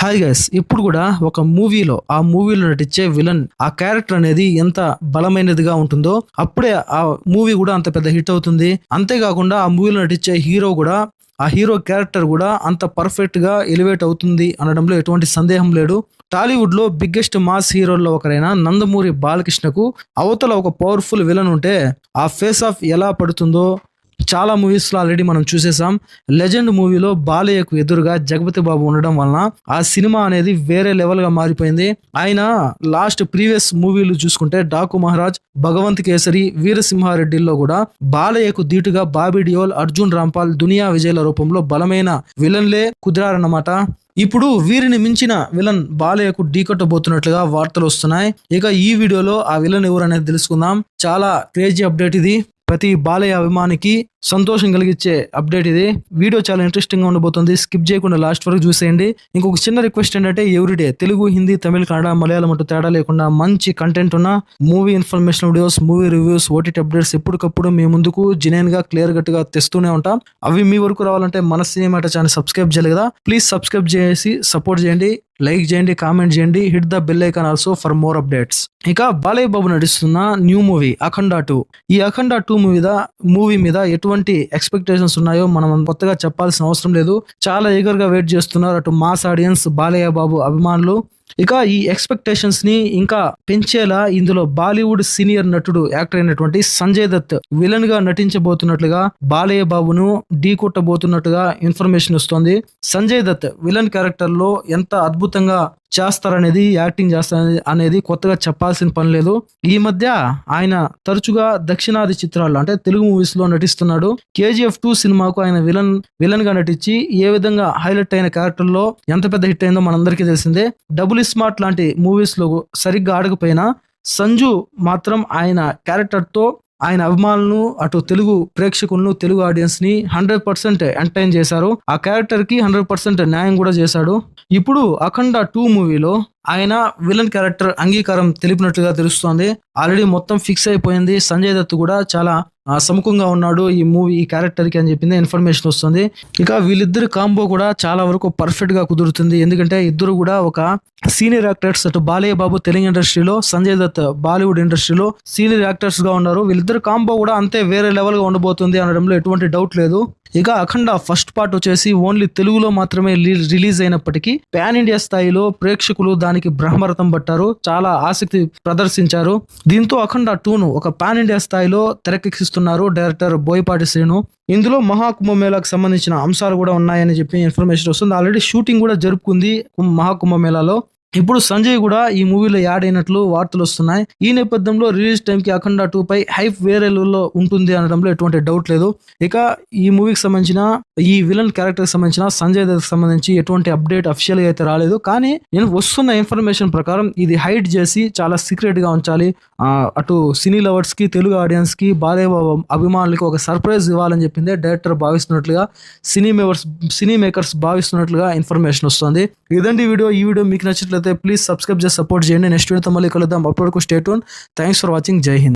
Hi guys ఇప్పుడు కూడా ఒక మూవీలో ఆ మూవీలో నటించే విలన్ ఆ క్యారెక్టర్ అనేది ఎంత బలమైనదిగా ఉంటుందో అప్పుడే ఆ మూవీ కూడా అంత పెద్ద హిట్ అవుతుంది. అంతేకాకుండా ఆ మూవీలో నటించే హీరో కూడా ఆ హీరో క్యారెక్టర్ కూడా అంత పర్ఫెక్ట్గా ఎలివేట్ అవుతుంది అనడంలో ఎటువంటి సందేహం లేడు టాలీవుడ్లో బిగ్గెస్ట్ మాస్ హీరోల్లో ఒకరైన నందమూరి బాలకృష్ణకు అవతల ఒక పవర్ఫుల్ విలన్ ఉంటే ఆ ఫేస్ ఆఫ్ ఎలా పడుతుందో చాలా మూవీస్లో ఆల్రెడీ మనం చూసేసాం లెజెండ్ మూవీలో బాలయ్యకు ఎదురుగా జగపతి బాబు ఉండడం వలన ఆ సినిమా అనేది వేరే లెవెల్గా మారిపోయింది. ఆయన లాస్ట్ ప్రీవియస్ మూవీలు చూసుకుంటే డాకు మహారాజ్ భగవంత్ కేసరి వీరసింహారెడ్డిల్లో కూడా బాలయ్యకు ధీటుగా బాబీ డియోల్ అర్జున్ రాంపాల్ దునియా విజయల రూపంలో బలమైన విలన్లే కుదిరారన్నమాట. ఇప్పుడు వీరిని మించిన విలన్ బాలయ్యకు ఢీకొట్టబోతున్నట్లుగా వార్తలు వస్తున్నాయి. ఇక ఈ వీడియోలో ఆ విలన్ ఎవరు అనేది తెలుసుకుందాం. చాలా క్రేజీ అప్డేట్ ఇది. ప్రతి బాలయ్య అభిమానికి సంతోషం కలిగించే అప్డేట్ ఇది. వీడియో చాలా ఇంట్రెస్టింగ్గా ఉండబోతుంది. స్కిప్ చేయకుండా లాస్ట్ వరకు చూసేయండి. ఇంకొక చిన్న రిక్వెస్ట్ ఏంటంటే ఎవ్రీడే తెలుగు హిందీ తమిళ కన్నడ మలయాళం అంటూ తేడా లేకుండా మంచి కంటెంట్ ఉన్న movie information videos movie reviews OTT updates ఎప్పటికప్పుడు మీ ముందుకు జినైన్గా క్లియర్ కట్గా తెస్తూనే ఉంటాం. అవి మీ వరకు రావాలంటే మన సినిమా ఛానల్ సబ్స్క్రైబ్ చేయాలి కదా. ప్లీజ్ సబ్స్క్రైబ్ చేసి సపోర్ట్ చేయండి. లైక్ చేయండి కామెంట్ చేయండి. Hit the bell icon also for more updates ఇక బాలయ్య బాబు నటిస్తున్న న్యూ మూవీ అఖండ టూ ఈ అఖండ టూ మూవీ మూవీ మీద ఎటువంటి ఎక్స్పెక్టేషన్స్ ఉన్నాయో మనం కొత్తగా చెప్పాల్సిన అవసరం లేదు. చాలా ఈగర్గా వెయిట్ చేస్తున్నారు అటు మాస్ ఆడియన్స్ బాలయ్య బాబు అభిమానులు. ఇక ఈ ఎక్స్పెక్టేషన్స్ని ఇంకా పెంచేలా ఇందులో బాలీవుడ్ సీనియర్ నటుడు యాక్టర్ అయినటువంటి సంజయ్ దత్ విలన్గా నటించబోతున్నట్లుగా బాలయ్య బాబును ఢీ కొట్టబోతున్నట్టుగా ఇన్ఫర్మేషన్ వస్తోంది. సంజయ్ దత్ విలన్ క్యారెక్టర్లో ఎంత అద్భుతంగా చేస్తారనేది యాక్టింగ్ చేస్తారనేది అనేది కొత్తగా చెప్పాల్సిన పని లేదు. ఈ మధ్య ఆయన తరచుగా దక్షిణాది చిత్రాల్లో అంటే తెలుగు మూవీస్లో నటిస్తున్నాడు. కేజీఎఫ్ టూ సినిమాకు ఆయన విలన్ విలన్గా నటించి ఏ విధంగా హైలైట్ అయిన క్యారెక్టర్లో ఎంత పెద్ద హిట్ అయిందో మనందరికీ తెలిసిందే. డబుల్ స్మార్ట్ లాంటి మూవీస్లో సరిగ్గా ఆడకపోయినా సంజు మాత్రం ఆయన క్యారెక్టర్తో ఆయన అభిమానులను అటు తెలుగు ప్రేక్షకులను తెలుగు ఆడియన్స్ని హండ్రెడ్ పర్సెంట్ ఎంటర్టైన్ చేశారు. ఆ క్యారెక్టర్కి హండ్రెడ్ పర్సెంట్ న్యాయం కూడా చేశాడు. ఇప్పుడు అఖండ టూ మూవీలో ఆయన విలన్ క్యారెక్టర్ అంగీకారం తెలిపినట్లుగా తెలుస్తోంది. ఆల్రెడీ మొత్తం ఫిక్స్ అయిపోయింది. సంజయ్ దత్ కూడా చాలా సముఖంగా ఉన్నాడు ఈ మూవీ ఈ క్యారెక్టర్కి అని చెప్పింది ఇన్ఫర్మేషన్ వస్తుంది. ఇక వీళ్ళిద్దరి కాంబో కూడా చాలా వరకు పర్ఫెక్ట్గా కుదురుతుంది. ఎందుకంటే ఇద్దరు కూడా ఒక సీనియర్ యాక్టర్స్ అటు బాలయ్య బాబు తెలుగు ఇండస్ట్రీలో సంజయ్ దత్ బాలీవుడ్ ఇండస్ట్రీలో సీనియర్ యాక్టర్స్గా ఉన్నారు. వీళ్ళిద్దరు కాంబో కూడా అంతే వేరే లెవెల్గా ఉండబోతుంది అనడంలో ఎటువంటి డౌట్ లేదు. ఇక అఖండ ఫస్ట్ పార్ట్ వచ్చేసి ఓన్లీ తెలుగులో మాత్రమే రిలీజ్ అయినప్పటికీ పాన్ ఇండియా స్థాయిలో ప్రేక్షకులు దానికి బ్రహ్మరథం పట్టారు. చాలా ఆసక్తి ప్రదర్శించారు. దీంతో అఖండ టూను ఒక పాన్ ఇండియా స్థాయిలో తెరకెక్కిస్తున్నారు డైరెక్టర్ బోయపాటి శ్రీను. ఇందులో మహాకుంభమేళాకు సంబంధించిన అంశాలు కూడా ఉన్నాయని చెప్పి ఇన్ఫర్మేషన్ వస్తుంది. ఆల్రెడీ షూటింగ్ కూడా జరుపుకుంది కుంభ- మహాకుంభమేళాలో ఇప్పుడు సంజయ్ కూడా ఈ మూవీలో యాడ్ అయినట్లు వార్తలు వస్తున్నాయి. ఈ నేపథ్యంలో రిలీజ్ టైం కి అఖండ టూ పై హైప్ వేరే లెవెల్లో ఉంటుంది అనడంలో ఎటువంటి డౌట్ లేదు. ఇక ఈ మూవీకి సంబంధించిన ఈ విలన్ క్యారెక్టర్ సంబంధించిన సంజయ్ దత్ సంబంధించి ఎటువంటి అప్డేట్ అఫిషియల్గా అయితే రాలేదు. కానీ నేను వస్తున్న ఇన్ఫర్మేషన్ ప్రకారం ఇది హైడ్ చేసి చాలా సీక్రెట్గా ఉంచాలి. అటు సినీ లవర్స్కి తెలుగు ఆడియన్స్కి బాలయ్య అభిమానులకి ఒక సర్ప్రైజ్ ఇవ్వాలని చెప్పింది డైరెక్టర్ భావిస్తున్నట్లుగా సినీ మేవర్స్ సినీ మేకర్స్ భావిస్తున్నట్లుగా ఇన్ఫర్మేషన్ వస్తుంది. ఇదండి వీడియో. ఈ వీడియో మీకు నచ్చినట్లయితే ప్లీజ్ సబ్స్క్రైబ్ చేసి సపోర్ట్ చేయండి నెక్స్ట్ వీడియోతో మళ్ళీ కలుద్దాం అప్పటివరకు స్టేట్ థ్యాంక్స్ ఫర్ వాచింగ్ జై హింద్